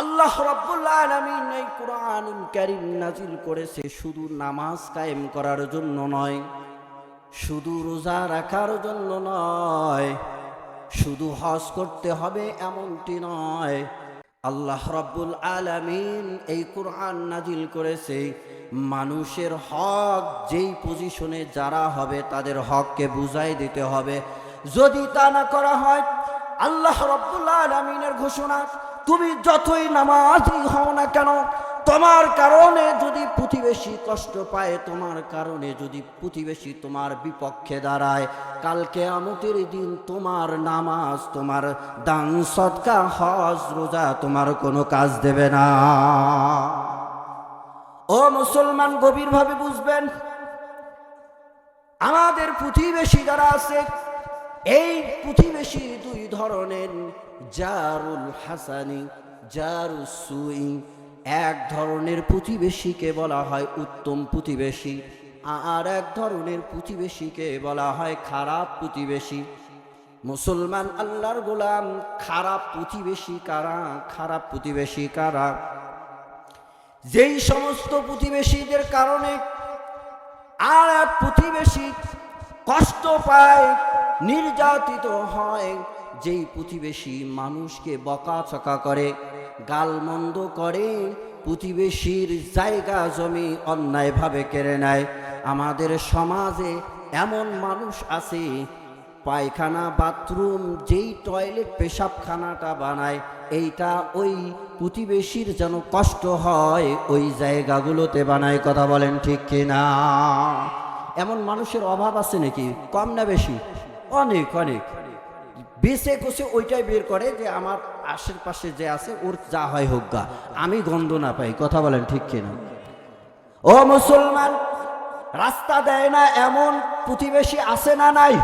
আল্লাহ রাব্বুল আলামিন এই কোরআনুল নাজিল করেছে শুধু নামাজ কায়েম করার জন্য নয়, শুধু রোজা রাখার জন্য নয়, শুধু হজ করতে হবে এমনটি নয়। আল্লাহ রাব্বুল আলামিন এই কোরআন নাজিল করেছে মানুষের হক, যেই পজিশনে যারা হবে তাদের হককে বুঝাই দিতে হবে। যদি তা না করা হয়, আল্লাহ রাব্বুল আলামিনের ঘোষণা তুমি যতই নামাজি হও না কেন, তোমার কারণে যদি প্রতিবেশী কষ্ট পায়, তোমার কারণে যদি প্রতিবেশী তোমার বিপক্ষে দাঁড়ায় কালকে আমতের দিন তোমার নামাজ, তোমার দান সৎকা, হজ, রোজা তোমার কোনো কাজ দেবে না। ও মুসলমান, গভীরভাবে বুঝবেন, আমাদের প্রতিবেশী যারা আছে এই প্রতিবেশী দুই ধরনের, জারুল হাসানি জারুল সুই, এক ধরনের প্রতিবেশীকে বলা হয় উত্তম প্রতিবেশী, আর এক ধরনের প্রতিবেশীকে বলা হয় খারাপ প্রতিবেশী। মুসলমান আল্লাহর গোলাম খারাপ প্রতিবেশী কারা? খারাপ প্রতিবেশী কারা? যেই সমস্ত প্রতিবেশীদের কারণে আর এক প্রতিবেশী কষ্ট পায় নির্যাতিত হয়, যেই প্রতিবেশী মানুষকে বকাচকা করে, গালমন্দ করে, প্রতিবেশীর জায়গা জমি অন্যায়ভাবে কেড়ে নেয়। আমাদের সমাজে এমন মানুষ আছে, পায়খানা, বাথরুম, যেই টয়লেট, পেশাবখানাটা বানায়, এইটা ওই প্রতিবেশীর যেন কষ্ট হয়, ওই জায়গাগুলোতে বানায়, কথা বলেন ঠিক কিনা? এমন মানুষের অভাব আছে নাকি? কম না বেশি? অনেক অনেক। বেছে কোষে ওইটাই বের করে যে আমার আশেপাশে যে আছে, ওর যা হয় হোক গা। আমি গন্ধ না পাই, কথা বলেন ঠিক কিনা? ও মুসলমান, রাস্তা দেয় না এমন প্রতিবেশী আছে না নাই?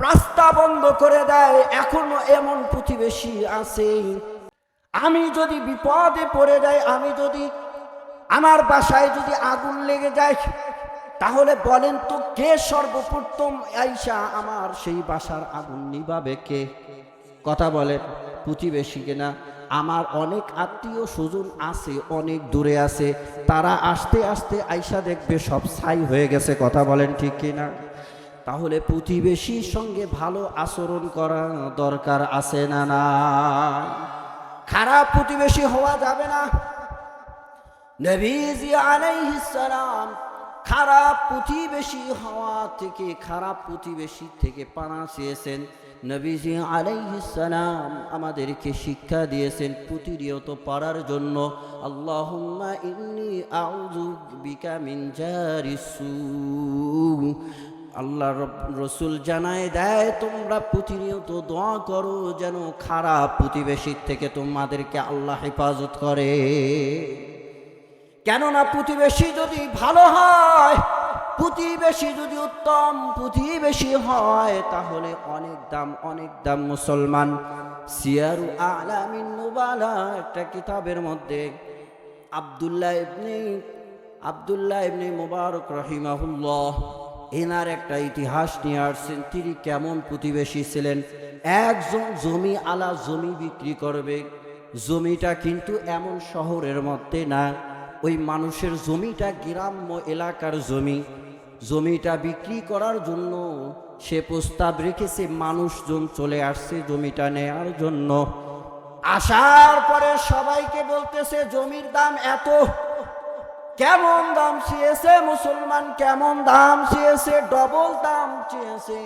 রাস্তা বন্ধ করে দেয়, এখনও এমন প্রতিবেশী আছে। আমি যদি বিপদে পড়ে যাই, আমি যদি আমার বাসায় যদি আগুন লেগে যায় তাহলে বলেন তো, কে সর্বপ্রথম আইসা আমার সেই বাসার আগুন নিবাবে কে? কথা বলে প্রতিবেশী কিনা? আমার অনেক আত্মীয় স্বজন আছে, অনেক দূরে আছে। তারা আসতে আসতে আইসা দেখবে সব ছাই হয়ে গেছে, কথা বলেন ঠিক কিনা? তাহলে প্রতিবেশীর সঙ্গে ভালো আচরণ করা দরকার আছে না না খারাপ প্রতিবেশী হওয়া যাবে না। নবীজি আলাইহিস সালাম খারাপ প্রতিবেশী হওয়া থেকে, খারাপ প্রতিবেশী থেকে পানা চেয়েছেন। নবীজি সালাম আমাদেরকে শিক্ষা দিয়েছেন প্রতিনিয়ত পারার জন্য। মিন জারিসু আল্লাহ রসুল জানায় দেয়, তোমরা প্রতিনিয়ত দোয়া করো যেন খারাপ প্রতিবেশীর থেকে তোমাদেরকে আল্লাহ হেফাজত করে। কেননা প্রতিবেশী যদি ভালো হয়, প্রতিবেশী যদি উত্তম, প্রতিবেশী হয়, তাহলে অনেক দাম অনেক দাম মুসলমান। সিয়ারু আলামিন একটা কিতাবের মধ্যে আব্দুল্লাহ ইবনে আব্দুল্লাহ ইবনে মুবারক রহিমাহুল্লাহ, এনার একটা ইতিহাস নিয়ে আসছেন, তিনি কেমন প্রতিবেশী ছিলেন। একজন জমি আলা জমি বিক্রি করবে, জমিটা কিন্তু এমন শহরের মধ্যে না ওই মানুষের জমিটা গ্রাম্য এলাকার জমি। জমিটা বিক্রি করার জন্য সে প্রস্তাব রেখেছে, মানুষজন চলে আসছে জমিটা নেয়ার জন্য। আসার পরে সবাইকে বলতেছে, জমির দাম এত, কেমন দাম চেয়েছে মুসলমান, কেমন দাম চেয়েছে, ডবল দাম চেয়েছে?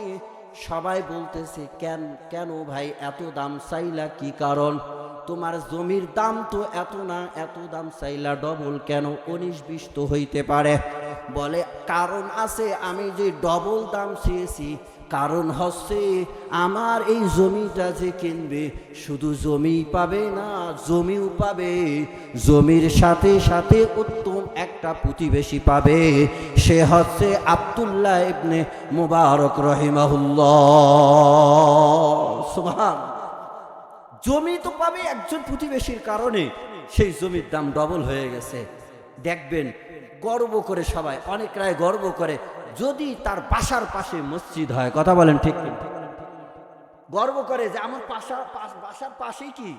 সবাই বলতেছে, কেন কেন ভাই, এত দাম চাইলা কি কারণ? তোমার জমির দাম তো এত না, এত দাম চাইলা ডবল কেন? উনিশ হইতে পারে। বলে, কারণ আছে, আমি যে ডবল দাম চেয়েছি, কারণ হচ্ছে আমার এই জমিটা যে কিনবে, শুধু জমি পাবে না, জমিও পাবে। জমির সাথে সাথে উত্তম একটা প্রতিবেশী পাবে। সে হচ্ছে আব্দুল্লাহ ইবনে মুবারক রহিমাহুল্লাহ। সুবহান। জমি তো পাবে একজন প্রতিবেশীর কারণে। সেই জমির দাম ডবল হয়ে গেছে। দেখবেন, গর্ব করে সবাই, অনেকরাই গর্ব করে, যদি তার বাসার পাশে মসজিদ হয়, কথা বলেন ঠিক গর্ব করে যে আমার পাশা বাসার পাশেই কি?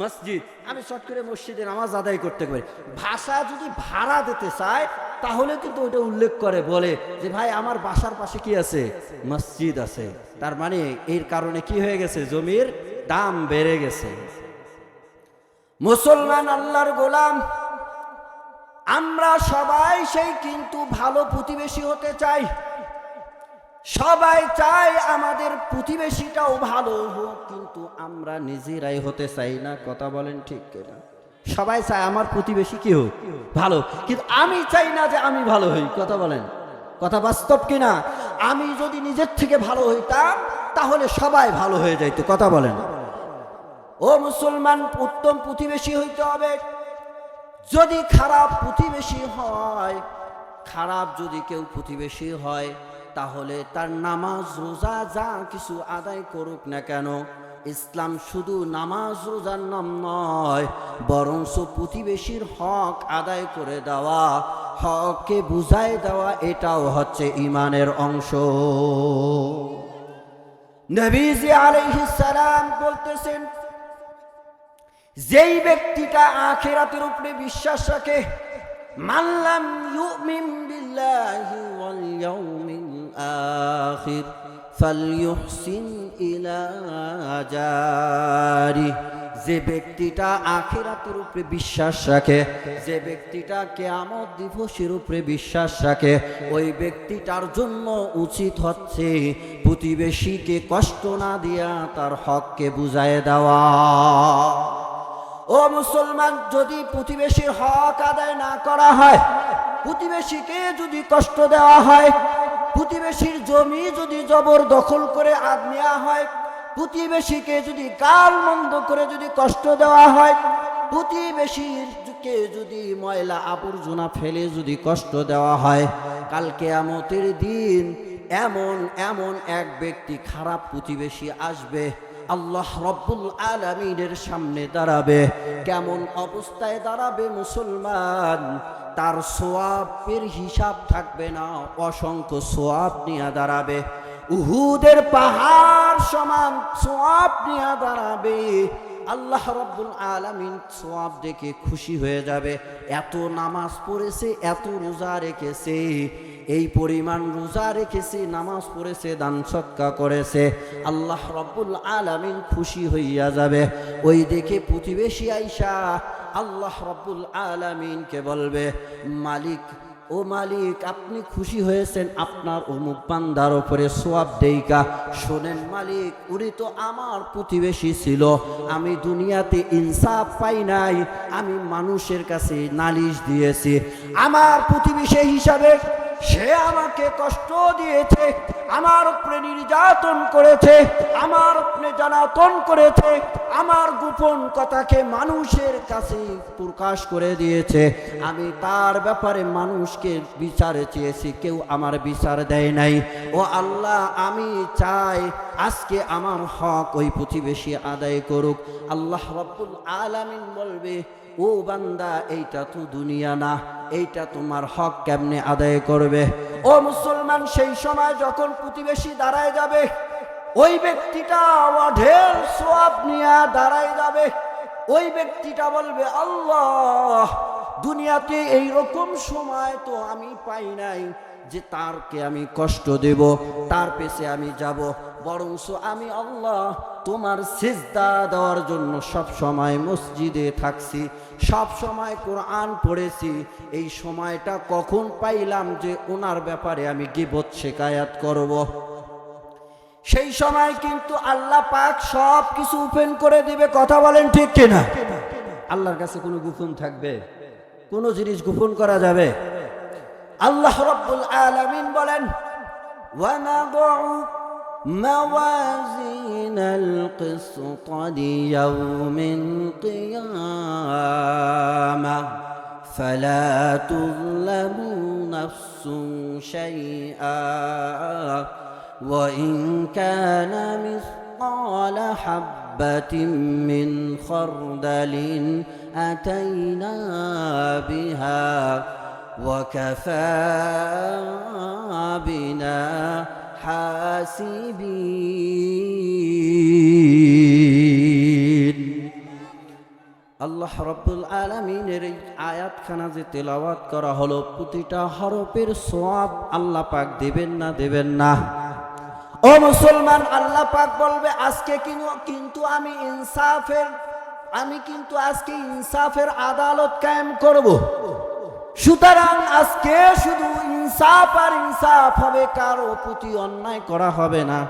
মসজিদ। আমি চট করে মসজিদে নামাজ আদায় করতে পারি। ভাষা যদি ভাড়া দিতে চায়, তাহলে কিন্তু ওটা উল্লেখ করে, বলে যে, ভাই, আমার বাসার পাশে কি আছে? মসজিদ আছে। তার মানে এর কারণে কি হয়ে গেছে? জমির দাম বেড়ে গেছে। মুসলমান আল্লাহর গোলাম, আমরা সবাই সেই কিন্তু ভালো প্রতিবেশী হতে চাই। সবাই চাই আমাদের প্রতিবেশীটাও ভালো হোক, কিন্তু আমরা নিজেরাই হতে চাই না, কথা বলেন ঠিক কিনা? সবাই চায় আমার প্রতিবেশী কি হোক? ভালো। কিন্তু আমি চাই না যে আমি ভালো হই, কথা বলেন। কথা বাস্তব কিনা? আমি যদি নিজের থেকে ভালো হইতাম, তাহলে সবাই ভালো হয়ে যাইতো, কথা বলেন। ও মুসলমান, উত্তম প্রতিবেশী হইতে হবে। যদি খারাপ প্রতিবেশী হয়, খারাপ যদি কেউ প্রতিবেশী হয়, তাহলে তার নামাজ, রোজা যা কিছু আদায় করুক না কেন, ইসলাম শুধু নামাজ, রোজার নাম নয় বরঞ্চ প্রতিবেশীর হক আদায় করে দেওয়া, হককে বুঝাই দেওয়া, এটাও হচ্ছে ইমানের অংশ। নবীজি আলাইহিস সালাম বলতেছেন যেই ব্যক্তিটা আখেরাতের উপরে বিশ্বাস রাখে মাল্লাম ইউমিন বিল্লাহি ওয়াল ইয়াউমিল আখির, ফালইউহসিন ইলা জারি। যে ব্যক্তিটা আখেরাতের উপরে বিশ্বাস রাখে, যে ব্যক্তিটা কেয়ামত দিবসের উপরে বিশ্বাস রাখে, ওই ব্যক্তিটার জন্য উচিত হচ্ছে প্রতিবেশীকে কষ্ট না দিয়া তার হককে বুঝায় দেওয়া। ও মুসলমান, যদি প্রতিবেশীর হক আদায় না করা হয়, প্রতিবেশীকে যদি কষ্ট দেওয়া হয়, প্রতিবেশীর জমি যদি জবর দখল করে আদ নেওয়া হয়, প্রতিবেশীকে যদি গাল মন্দ করে যদি কষ্ট দেওয়া হয় প্রতিবেশীকে যদি ময়লা আবর্জনা ফেলে যদি কষ্ট দেওয়া হয় কালকে আমতের দিন এমন এমন এক ব্যক্তি খারাপ প্রতিবেশী আসবে। আল্লাহ রব্বুল আলমিনের সামনে দাঁড়াবে। কেমন অবস্থায় দাঁড়াবে মুসলমান? তার সোয়াবের হিসাব থাকবে না। অসংখ্য সোয়াব নিয়ে দাঁড়াবে। উহুদের পাহাড় সমান সোয়াব নিয়ে দাঁড়াবে। আল্লাহ রব্বুল আলামিন সোয়াব দেখে খুশি হয়ে যাবে। এত নামাজ পড়েছে, এত রোজা রেখেছে। এই পরিমাণ রোজা রেখেছে, নামাজ পড়েছে, দান সৎকা করেছে, আল্লাহ রব্বুল আলামিন খুশি হইয়া যাবে। ওই দেখে প্রতিবেশী আইসা আল্লাহ রব্বুল আলামিনকে বলবে, মালিক, ও মালিক, আপনি খুশি হয়েছেন? আপনার অমুক বান্দার ওপরে সোয়াব দেইকা শোনেন মালিক, উনি তো আমার প্রতিবেশী ছিল। আমি দুনিয়াতে ইনসাফ পাই নাই, আমি মানুষের কাছে নালিশ দিয়েছি। আমার প্রতিবেশী হিসাবে সে আমাকে কষ্ট দিয়েছে, আমার উপরে নির্যাতন করেছে, আমার উপরে জানাতন করেছে, আমার গোপন কথাকে মানুষের কাছে প্রকাশ করে দিয়েছে। আমি তার ব্যাপারে মানুষকে বিচারে চেয়েছি, কেউ আমার বিচার দেয় নাই। ও আল্লাহ, আমি চাই আজকে আমার হক ওই প্রতিবেশী আদায় করুক। আল্লাহ রব্বুল আলামিন বলবে, ও বান্দা, এইটা তো দুনিয়া না। এইটা তোমার হক কেমনে আদায় করবে? ও মুসলমান, সেই সময় যখন প্রতিবেশী দাঁড়ায় যাবে, ওই ব্যক্তিটা ঢের সোয়াব নিয়ে দাঁড়ায় যাবে। ওই ব্যক্তিটা বলবে, আল্লাহ, দুনিয়াতে এই রকম সময় তো আমি পাই নাই যে তারকে আমি কষ্ট দেব, তার পেছে আমি যাব। বরংস আমি আল্লাহ তোমার সিজদা দেওয়ার জন্য সব সময় মসজিদে থাকছি, সব সময় কোরআন পড়েছি। এই সময়টা কখন পাইলাম যে ওনার ব্যাপারে আমি গিবত শেখায়াত করব। সেই সময় কিন্তু আল্লাহ পাক সব কিছু ওপেন করে দিবে, কথা বলেন ঠিক কিনা? আল্লাহর কাছে কোনো গোপন থাকবে? কোনো জিনিস গোপন করা যাবে? আল্লাহ রব্বুল আলমিন বলেন موازين القسط ليوم القيامة. فلا تظلم نفس شيئا. وإن كان مثقال حبة من خردل أتينا بها وكفى بنا. হাসিবিন আল্লাহ রব্বুল আলমিনের এই আয়াতখানা যে তেলাওয়াত করা হলো, প্রতিটা হরফের সোয়াব আল্লাহ পাক দেবেন না দেবেন না। ও মুসলমান, আল্লাহ পাক বলবে, আজকে কিন্তু আমি ইনসাফের আমি কিন্তু আজকে ইনসাফের আদালত কায়েম করব। সুতরাং আজকে শুধু ইনসাফ আর ইনসাফ হবে, কারও প্রতি অন্যায় করা হবে না।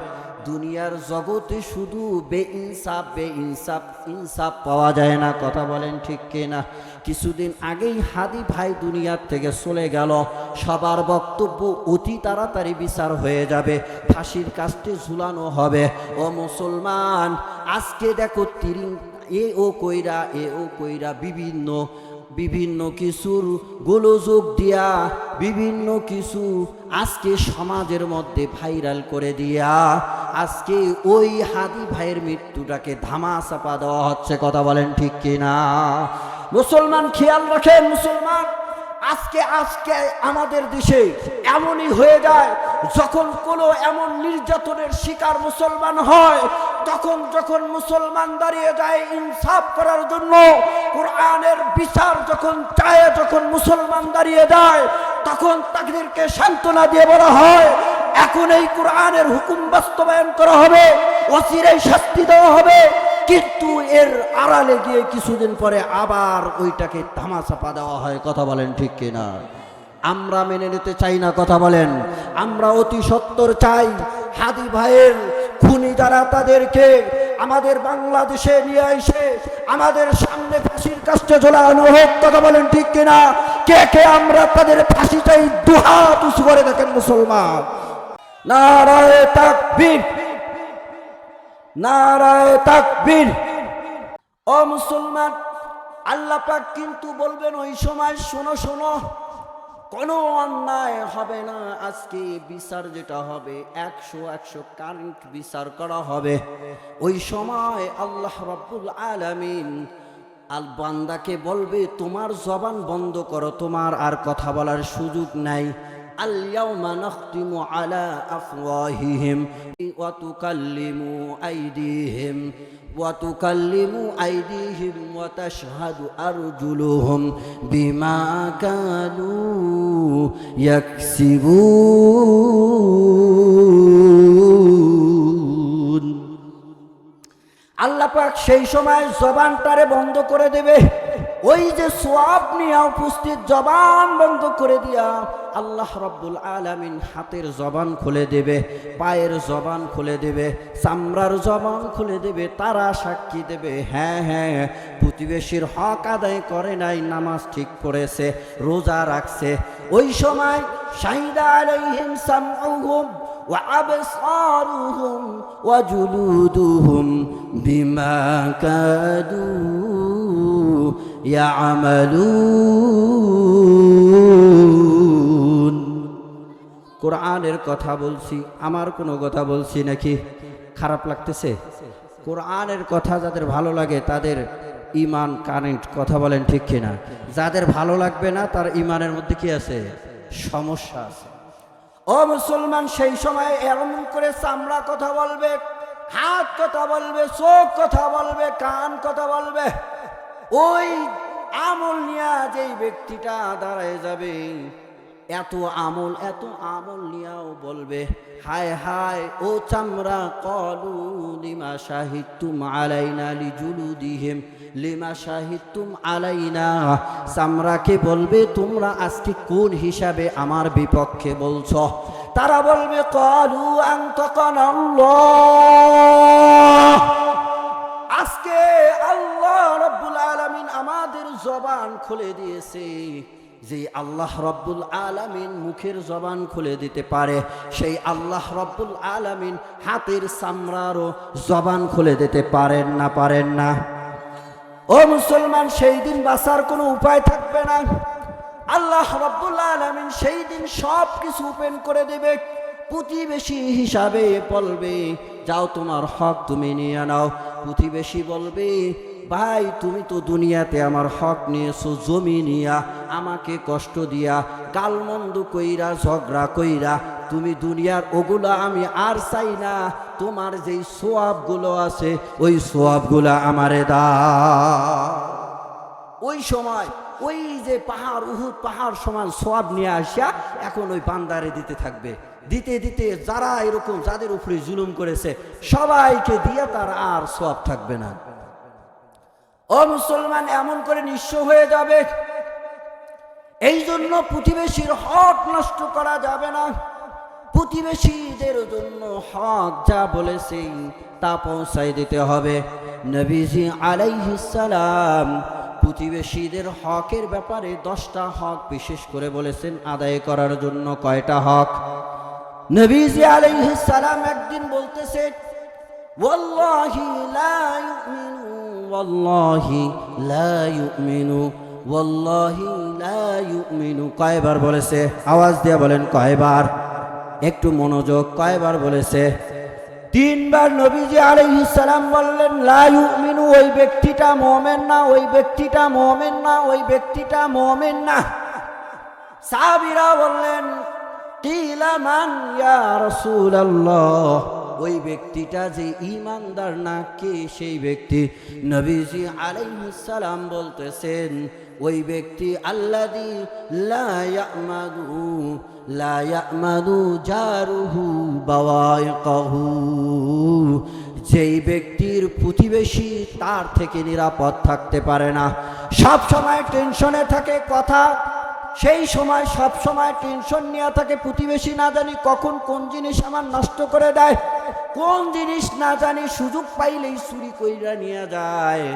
দুনিয়ার জগতে শুধু বে ইনসাফ বে ইনসাফ ইনসাফ পাওয়া যায় না, কথা বলেন ঠিক কিনা? কিছুদিন আগেই হাদি ভাই দুনিয়ার থেকে চলে গেল। সবার বক্তব্য অতি তাড়াতাড়ি বিচার হয়ে যাবে, ফাঁসির কাজটি ঝুলানো হবে। ও মুসলমান, আজকে দেখো তিরিং, এ ও কইরা, এ ও কইরা বিভিন্ন বিভিন্ন কিছুর গোলযোগ দিয়া, বিভিন্ন কিছু আজকে সমাজের মধ্যে ভাইরাল করে দিয়া, আজকে ওই হাদি ভাইয়ের মৃত্যুটাকে ধামা চাপা দেওয়া হচ্ছে, কথা বলেন ঠিক কিনা? মুসলমান খেয়াল রাখেন, মুসলমান, আজকে আজকে আমাদের দেশে এমনই হয়ে যায়, যখন কোনো এমন নির্যাতনের শিকার মুসলমান হয় তখন যখন মুসলমান দাঁড়িয়ে যায় ইনসাফ করার জন্য, কোরআনের বিচার যখন চায়, যখন মুসলমান দাঁড়িয়ে যায়, তখন তাদেরকে সান্ত্বনা দিয়ে বলা হয়, এখন এই কোরআনের হুকুম বাস্তবায়ন করা হবে অচিরেই শাস্তি দেওয়া হবে। কিন্তু এর আড়ালে গিয়ে কিছুদিন পরে আবার ওইটাকে ধামাচাপা দেওয়া হয়। কথা বলেন ঠিক কিনা? আমরা মেনে নিতে চাই না, কথা বলেন। আমরা অতি সত্তর চাই। হাদি ভাইয়ের খুনি যারা তাদেরকে আমাদের বাংলাদেশে নিয়ে এসে আমাদের সামনে ফাঁসির কাজটা ঝোলানো হোক, কথা বলেন ঠিক কিনা? কে কে আমরা তাদের ফাঁসি চাই দুহাত উঁচু করে দেখেন মুসলমান? নারায় তাকবীর। নারায় তাকবীর। ও মুসলমান, আল্লাহ পাক কিন্তু বলবেন ওই সময় শোনো শোনো। কোনো অন্যায় হবে না। আজকে বিচার যেটা হবে, একশো একশো কারেন্ট বিচার করা হবে। ওই সময় আল্লাহ রব্বুল আলমিন আল বান্দাকে বলবে, তোমার জবান বন্ধ করো, তোমার আর কথা বলার সুযোগ নাই। اليوم نختم على أفواههم وتكلم أيديهم وتكلم أيديهم وتشهد أرجلهم بما كانوا يكسبون আল্লাহ পাক সেই সময় জবানটারে বন্ধ করে দেবে ওই যে সোয়াব নিয়ে উপস্থিত জবান বন্ধ করে দিয়া আল্লাহ রব্দুল আলামিন হাতের জবান খুলে দেবে, পায়ের জবান খুলে দেবে, চামড়ার জবান খুলে দেবে, তারা সাক্ষী দেবে হ্যাঁ হ্যাঁ প্রতিবেশীর হক আদায় করে নাই, নামাজ ঠিক করেছে রোজা রাখছে। ওই সময় শাহিদা আলাইহিম সামউহুম ওয়া আবসারুহুম ওয়া জুলুদুহুম বিমা কাদু কোরআনের কথা বলছি, আমার কোনো কথা বলছি নাকি? খারাপ লাগতেছে? কোরআনের কথা যাদের ভালো লাগে, তাদের ইমান কারেন্ট কথা বলেন ঠিক কিনা? যাদের ভালো লাগবে না, তার ইমানের মধ্যে কি আছে? সমস্যা আছে। ও মুসলমান, সেই সময় এমন করে চামড়া কথা বলবে, হাত কথা বলবে, চোখ কথা বলবে, কান কথা বলবে। ওই আমল নিয়া যেই ব্যক্তিটা দাঁড়ায় যাবে, এত আমল এত আমল নিয়াও বলবে, হায় হায়, ও চামড়া, কলু, লিমা শাহিদতুম আলাইনা লিজুলুদিহিম, লিমা শাহিদতুম আলাইনা, চামড়াকে বলবে, তোমরা আজকে কোন হিসাবে আমার বিপক্ষে বলছ? তারা বলবে, কলু আল্লাহ আজকে আল্লাহ রব্বুল আলামিন আমাদের জবান খুলে দিয়েছে যে আল্লাহ রব্বুল আলামিন মুখের জবান খুলে দিতে পারে। সেই আল্লাহ রব্বুল আলামিন হাতের চামড়ারও জবান খুলে দিতে পারেন না পারেন না। ও মুসলমান, সেই দিন বাঁচার কোনো উপায় থাকবে না। আল্লাহ রব্বুল আলামিন সেই দিন সব কিছু ওপেন করে দেবে। প্রতিবেশী হিসাবে বলবে, যাও তোমার হক তুমি নিয়ে নাও। প্রতিবেশী বলবে, ভাই, তুমি তো দুনিয়াতে আমার হক নিয়েছো, জমি নিয়া, আমাকে কষ্ট দিয়া, গালমন্দ কইরা, ঝগড়া কইরা, তুমি দুনিয়ার ওগুলা আমি আর চাই না, তোমার যেই সোয়াবগুলো আছে, ওই সোয়াবগুলা আমারে দা ওই সময় ওই যে পাহাড়, উহুদ পাহাড় সমান সোয়াব নিয়ে আসিয়া এখন ওই বান্দারে দিতে থাকবে। দিতে দিতে যারা এরকম যাদের উপরে জুলুম করেছে, সবাইকে দিয়ে তার আর সব থাকবে না। ও মুসলমান, এমন করে নিঃস্ব হয়ে যাবে। এই জন্য প্রতিবেশীর হক নষ্ট করা যাবে না। প্রতিবেশীদের জন্য হক যা বলেছে, তা পৌঁছাই দিতে হবে। নবীজি আলাইহিসালাম প্রতিবেশীদের হকের ব্যাপারে দশটা হক বিশেষ করে বলেছেন, আদায় করার জন্য কয়টা হক? নবীজি আলাইহিসালাম একদিন বলতেছে ওয়াল্লাহি লা ইউমিনু লা ইউমিনু, ওয়াল্লাহি লা ইউমিনু। কয়বার বলেছে? আওয়াজ দিয়ে বলেন, কয়বার? একটু মনোযোগ, কয়বার বলেছে? তিনবার নবীজি আলাইহিস সালাম বললেন, লা ইউমিনু, ওই ব্যক্তিটা মুমিন না, ওই ব্যক্তিটা মুমিন না, ওই ব্যক্তিটা মুমিন না। সাহাবীরা বললেন কিলা মান ইয়া রাসূলুল্লাহ। ওই ব্যক্তিটা যে ইমানদার না, কে সেই ব্যক্তি? নবীজি সালাম বলতেছেন, ওই ব্যক্তি আল্লাদি লা ইয়ামাদু লা ইয়ামাদু জারুহু বাওয়াইকাহু যেই ব্যক্তির প্রতিবেশী তার থেকে নিরাপদ থাকতে পারে না। সব সময় টেনশনে থাকে, কথা সেই সময় সব সময় টেনশন নিয়ে থাকে, প্রতিবেশী না জানি কখন কোন জিনিস আমার নষ্ট করে দেয়। কোন জিনিস না জানি সুযোগ পাইলেই চুরি কইরা নিয়ে যায়,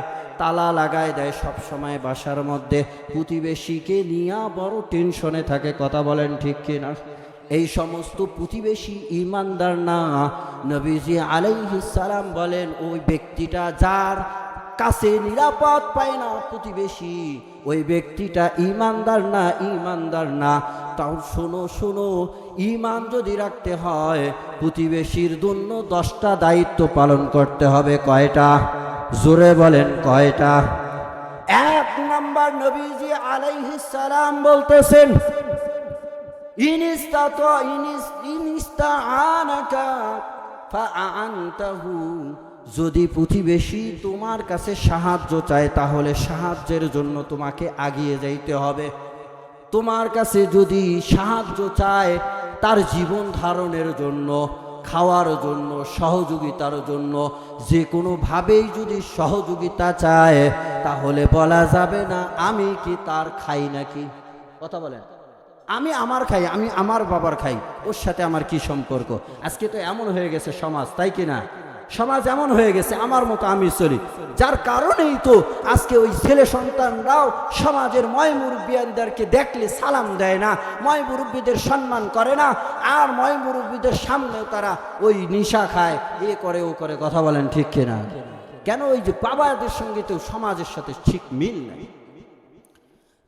তালা লাগায় দেয় সব সময় বাসার মধ্যে। প্রতিবেশীকে নিয়ে বড় টেনশনে থাকে, কথা বলেন ঠিক কিনা? এই সমস্ত প্রতিবেশী ইমানদার না। নবীজি আলাইহিস সালাম বলেন, ওই ব্যক্তিটা যার কাছে নিরাপদ পায় না প্রতিবেশী। ওই ব্যক্তিটা ইমানদার না ইমানদার না। তাও শোনো শোনো ইমান যদি রাখতে হয়, প্রতিবেশীর জন্য দশটা দায়িত্ব পালন করতে হবে। কয়টা? জোরে বলেন, কয়টা? এক নাম্বার নবীজি আলাইহিস সালাম বলতেছেন, ইনিস্তাত, ইনিস, ইনিস্তাআনাকা ফাআনতাহু যদি প্রতিবেশী তোমার কাছে সাহায্য চায়, তাহলে সাহায্যের জন্য তোমাকে আগিয়ে যাইতে হবে। তোমার কাছে যদি সাহায্য চায়, তার জীবন ধারণের জন্য, খাওয়ার জন্য, সহযোগিতার জন্য, যে কোনোভাবেই যদি সহযোগিতা চায়, তাহলে বলা যাবে না, আমি কি তার খাই নাকি? কথা বলেন। আমি আমার খাই, আমি আমার বাবার খাই, ওর সাথে আমার কি সম্পর্ক? আজকে তো এমন হয়ে গেছে সমাজ, তাই কি না? সমাজ এমন হয়ে গেছে, আমার মতো আমি চলি। যার কারণেই তো আজকে ওই ছেলে সন্তানরাও সমাজের ময় দেখলে সালাম দেয় না, ময় মুরব্বীদের সম্মান করে না, আর ময় মুরব্বীদের সামনেও তারা ওই নিশা খায়, এ করে, ও করে, কথা বলেন ঠিক কিনা? কেন ওই যে বাবাদের সঙ্গে তো সমাজের সাথে ঠিক মিল নাই?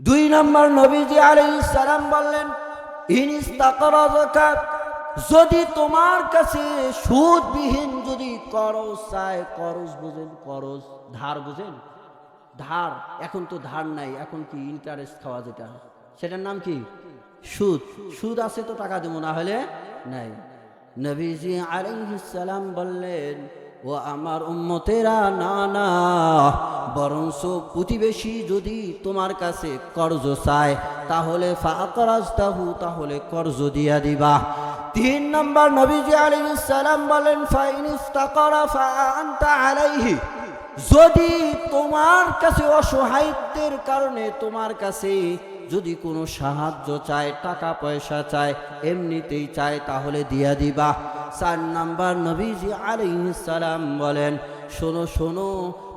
দুই নম্বর নবীজি আলাইহিস সালাম বললেন ইনিস্তাকরাজাকা যদি তোমার কাছে সুদবিহীন করজ চায় করজ বুঝেন করজ ধার বুঝেন? ধার, এখন তো ধার নাই, এখন কি ইন্টারেস্ট খাওয়া যেটা? সেটার নাম কি? সুদ। সুদ আছে তো টাকা দেবো, না হলে নাই। নবীজি সালাম বললেন, ও আমার উম্মতেরা, না না, বরঞ্চ প্রতিবেশী যদি তোমার কাছে কর্জ চায়, তাহলে ফাকরাজতাহু তাহলে কর্জ দিয়া দিবা। তিন নম্বর নবীজি আলাইহিস সালাম বলেন আলাইহি। যদি তোমার কাছে অসহায়ত্বের কারণে তোমার কাছে যদি কোনো সাহায্য চায়, টাকা পয়সা চায়, এমনিতেই চায়, তাহলে দিয়া দিবা। চার নাম্বার নবীজি আলাইহিস সালাম বলেন, শোনো শোনো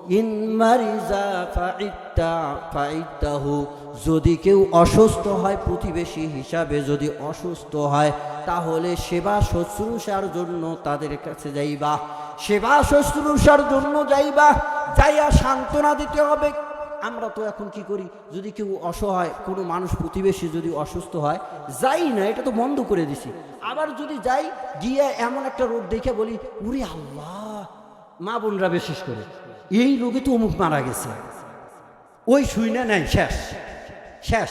ইন মারিজা ফাইত্তা ফাইত্তাহু যদি কেউ অসুস্থ হয়, প্রতিবেশী হিসাবে যদি অসুস্থ হয়, তাহলে সেবা শুশ্রূষার জন্য তাদের কাছে যাইবা। সেবা শুশ্রূষার জন্য যাইবা, যাইয়া সান্ত্বনা দিতে হবে। আমরা তো এখন কি করি? যদি কেউ অসহায়, কোনো মানুষ প্রতিবেশী যদি অসুস্থ হয়, যাই না, এটা তো বন্ধ করে দিছি। আবার যদি যাই, গিয়ে এমন একটা রোগ দেখে বলি, উরে আল্লাহ! মা বোনরা বিশেষ করে। এই রোগে তো অমুক মারা গেছে। ওই শুই না নেয় শেষ। শেষ।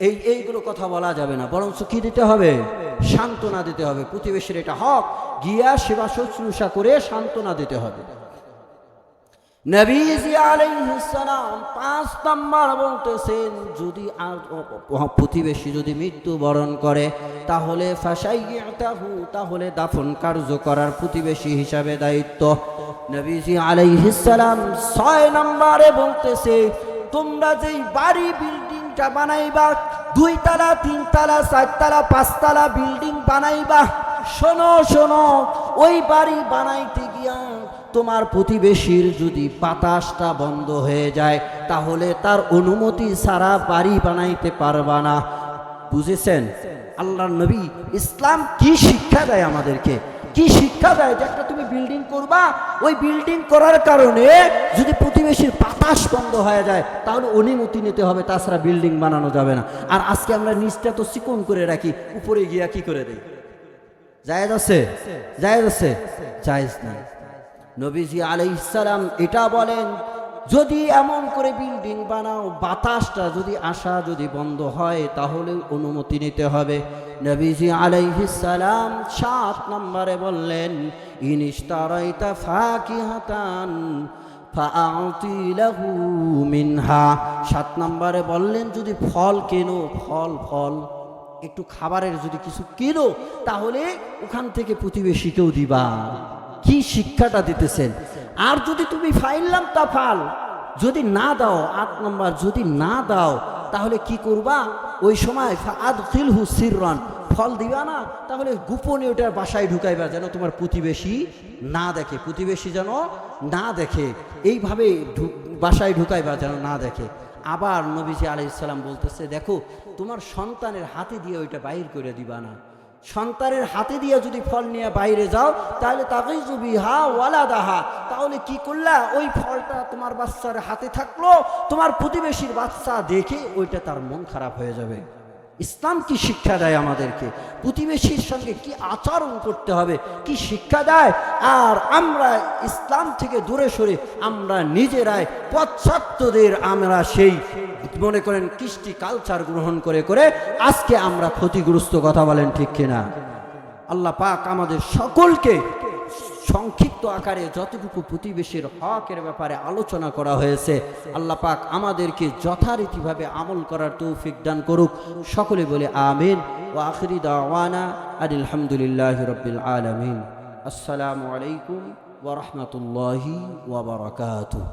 এই, এইগুলো কথা বলা যাবে না, বরঞ্চ কি দিতে হবে? সান্ত্বনা দিতে হবে। প্রতিবেশীর এটা হক। গিয়া সেবা শুশ্রূষা করে সান্ত্বনা দিতে হবে। নবীজি আলাইহিসসালাম পাঁচ নাম্বার বলতেছেন, যদি প্রতিবেশী যদি মৃত্যুবরণ করে তাহলে তাহলে দাফন কার্য করার প্রতিবেশী হিসাবে দায়িত্ব নবীজি আলাইহিসসালাম ছয় নম্বরে বলতেছে তোমরা যেই বাড়ি বিল্ডিংটা বানাইবা দুই তালা তিন তালা চারতলা পাঁচতলা বিল্ডিং বানাইবা শোনো শোনো ওই বাড়ি বানাইতে গিয়া তোমার প্রতিবেশীর যদি বাতাসটা বন্ধ হয়ে যায়, তাহলে তার অনুমতি ছাড়া বাড়ি বানাইতে পারবা না। বুঝেছেন? আল্লাহর নবী ইসলাম কি শিক্ষা দেয় আমাদেরকে? কি শিক্ষা দেয় যে একটা তুমি বিল্ডিং করবা, ওই বিল্ডিং করার কারণে যদি প্রতিবেশীর বাতাস বন্ধ হয়ে যায়, তাহলে অনুমতি নিতে হবে, তাছাড়া বিল্ডিং বানানো যাবে না। আর আজকে আমরা নিচটা তো চিকন করে রাখি, উপরে গিয়া কি করে দেই? জায়েজ আছে? জায়েজ আছে? জায়েজ নাই। নবীজি আলাইসালাম এটা বলেন, যদি এমন করে বিল্ডিং বানাও, বাতাসটা যদি আসা যদি বন্ধ হয়, তাহলে অনুমতি নিতে হবে। নবীজি আলাইহিসালাম সাত নম্বরে বললেন ইনিস্তারাইতা ফাকিহাতান মিনহা। সাত নম্বরে বললেন, যদি ফল কেনো, ফল ফল, একটু খাবারের যদি কিছু কেনো, তাহলে ওখান থেকে প্রতিবেশীকেও দিবা। কি শিক্ষাটা দিতেছেন? আর যদি তুমি ফাইললাম তা ফাল। যদি না দাও, আট নম্বর, যদি না দাও, তাহলে কি করবা? ওই সময় আদ ফিলহু সিররান, ফল দিবা না? তাহলে গোপনে ওটার বাসায় ঢুকাইবা যেন তোমার প্রতিবেশী না দেখে। প্রতিবেশী যেন না দেখে। এইভাবে বাসায় ঢুকাইবা যেন না দেখে। আবার নবীজি আলাইসাল্লাম বলতেছে, দেখো, তোমার সন্তানের হাতে দিয়ে ওইটা বাইর করে দিবা না। সন্তানের হাতে দিয়ে যদি ফল নিয়ে বাইরে যাও, তাহলে তাকেই জুবি হা ওয়ালা দাহা তাহলে কি করলা? ওই ফলটা তোমার বাচ্চার হাতে থাকল, তোমার প্রতিবেশীর বাচ্চা দেখে ওইটা তার মন খারাপ হয়ে যাবে। ইসলাম কি শিক্ষা দেয় আমাদেরকে? প্রতিবেশীর সঙ্গে কি আচরণ করতে হবে? কি শিক্ষা দেয়? আর আমরা ইসলাম থেকে দূরে সরে আমরা নিজেরাই পশ্চাত্যদের আমরা সেই মনে করেন কৃষ্টি কালচার গ্রহণ করে করে আজকে আমরা ক্ষতিগ্রস্ত, কথা বলেন ঠিক কিনা? আল্লাহ পাক আমাদের সকলকে সংক্ষিপ্ত আকারে যতটুকু প্রতিবেশীর হকের ব্যাপারে আলোচনা করা হয়েছে, আল্লাহ পাক আমাদেরকে যথারীতিভাবে আমল করার তৌফিক দান করুক। সকলে বলে আমিন। ও আখরি দাওয়ানা আলহামদুলিল্লাহ রবিল আলমিন। আসসালামু আলাইকুম ওরহমতুল্লাহি ওবরাকাতুহ